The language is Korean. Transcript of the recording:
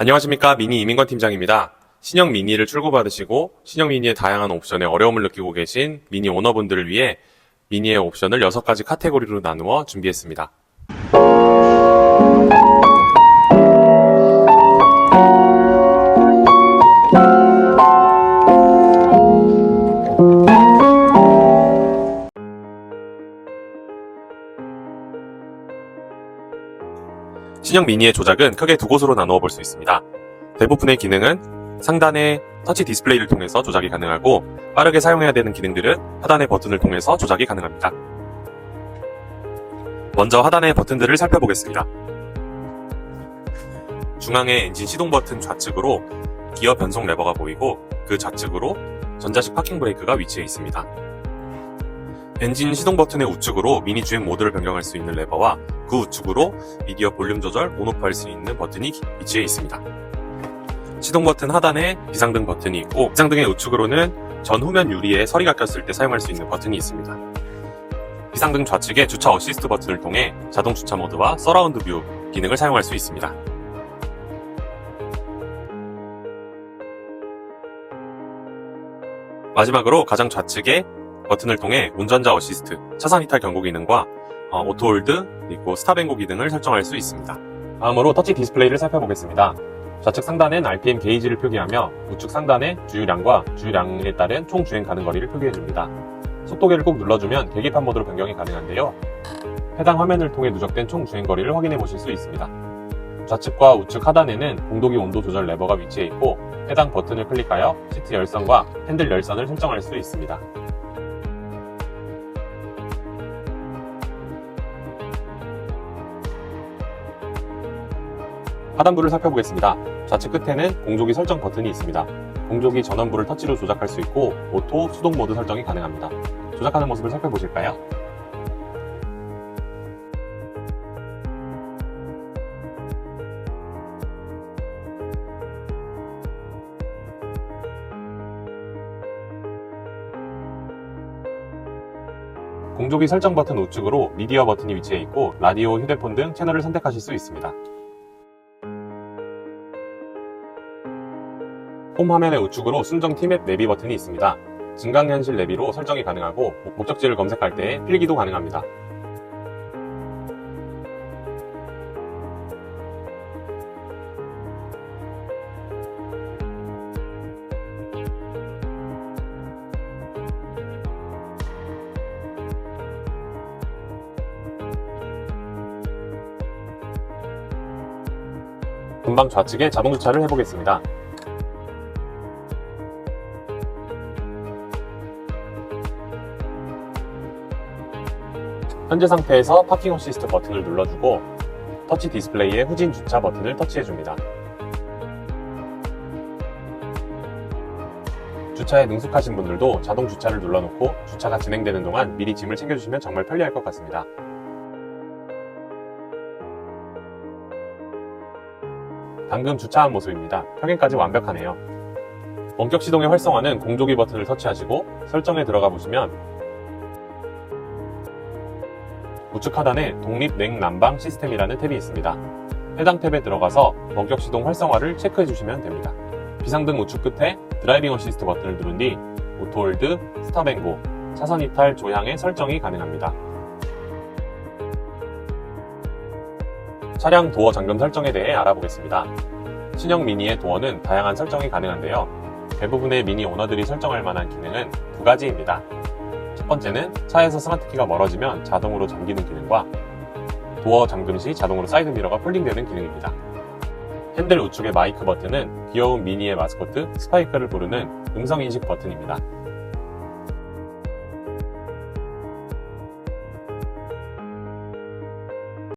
안녕하십니까 미니 이민관 팀장입니다. 신형 미니를 출고받으시고 신형 미니의 다양한 옵션에 어려움을 느끼고 계신 미니 오너분들을 위해 미니의 옵션을 6가지 카테고리로 나누어 준비했습니다. 신형 미니의 조작은 크게 두 곳으로 나누어 볼 수 있습니다. 대부분의 기능은 상단의 터치 디스플레이를 통해서 조작이 가능하고 빠르게 사용해야 되는 기능들은 하단의 버튼을 통해서 조작이 가능합니다. 먼저 하단의 버튼들을 살펴보겠습니다. 중앙에 엔진 시동 버튼 좌측으로 기어 변속 레버가 보이고 그 좌측으로 전자식 파킹 브레이크가 위치해 있습니다. 엔진 시동 버튼의 우측으로 미니 주행 모드를 변경할 수 있는 레버와 그 우측으로 미디어 볼륨 조절, 온오프 할 수 있는 버튼이 위치해 있습니다. 시동 버튼 하단에 비상등 버튼이 있고 비상등의 우측으로는 전 후면 유리에 서리가 꼈을 때 사용할 수 있는 버튼이 있습니다. 비상등 좌측에 주차 어시스트 버튼을 통해 자동 주차 모드와 서라운드 뷰 기능을 사용할 수 있습니다. 마지막으로 가장 좌측에 버튼을 통해 운전자 어시스트, 차선 이탈 경고 기능과 어, 오토홀드, 그리고 스탑앤고 기능을 설정할 수 있습니다. 다음으로 터치 디스플레이를 살펴보겠습니다. 좌측 상단엔 RPM 게이지를 표기하며 우측 상단에 주유량과 주유량에 따른 총 주행 가능 거리를 표기해줍니다. 속도계를 꼭 눌러주면 계기판 모드로 변경이 가능한데요. 해당 화면을 통해 누적된 총 주행 거리를 확인해 보실 수 있습니다. 좌측과 우측 하단에는 공동기 온도 조절 레버가 위치해 있고 해당 버튼을 클릭하여 시트 열선과 핸들 열선을 설정할 수 있습니다. 하단부를 살펴보겠습니다. 좌측 끝에는 공조기 설정 버튼이 있습니다. 공조기 전원부를 터치로 조작할 수 있고 오토, 수동 모드 설정이 가능합니다. 조작하는 모습을 살펴보실까요? 공조기 설정 버튼 우측으로 미디어 버튼이 위치해 있고 라디오, 휴대폰 등 채널을 선택하실 수 있습니다. 홈 화면의 우측으로 순정 티맵 내비 버튼이 있습니다. 증강현실 내비로 설정이 가능하고 목적지를 검색할 때 필기도 가능합니다. 금방 좌측에 자동 주차를 해보겠습니다. 현재 상태에서 파킹 어시스트 버튼을 눌러주고 터치 디스플레이의 후진 주차 버튼을 터치해줍니다. 주차에 능숙하신 분들도 자동 주차를 눌러놓고 주차가 진행되는 동안 미리 짐을 챙겨주시면 정말 편리할 것 같습니다. 방금 주차한 모습입니다. 평행까지 완벽하네요. 원격 시동의 활성화는 공조기 버튼을 터치하시고 설정에 들어가 보시면 우측 하단에 독립 냉난방 시스템이라는 탭이 있습니다. 해당 탭에 들어가서 원격 시동 활성화를 체크해 주시면 됩니다. 비상등 우측 끝에 드라이빙 어시스트 버튼을 누른 뒤 오토홀드, 스탑앤고, 차선 이탈 조향의 설정이 가능합니다. 차량 도어 잠금 설정에 대해 알아보겠습니다. 신형 미니의 도어는 다양한 설정이 가능한데요. 대부분의 미니 오너들이 설정할 만한 기능은 두 가지입니다. 첫 번째는 차에서 스마트키가 멀어지면 자동으로 잠기는 기능과 도어 잠금 시 자동으로 사이드 미러가 폴딩되는 기능입니다. 핸들 우측의 마이크 버튼은 귀여운 미니의 마스코트 스파이크를 부르는 음성 인식 버튼입니다.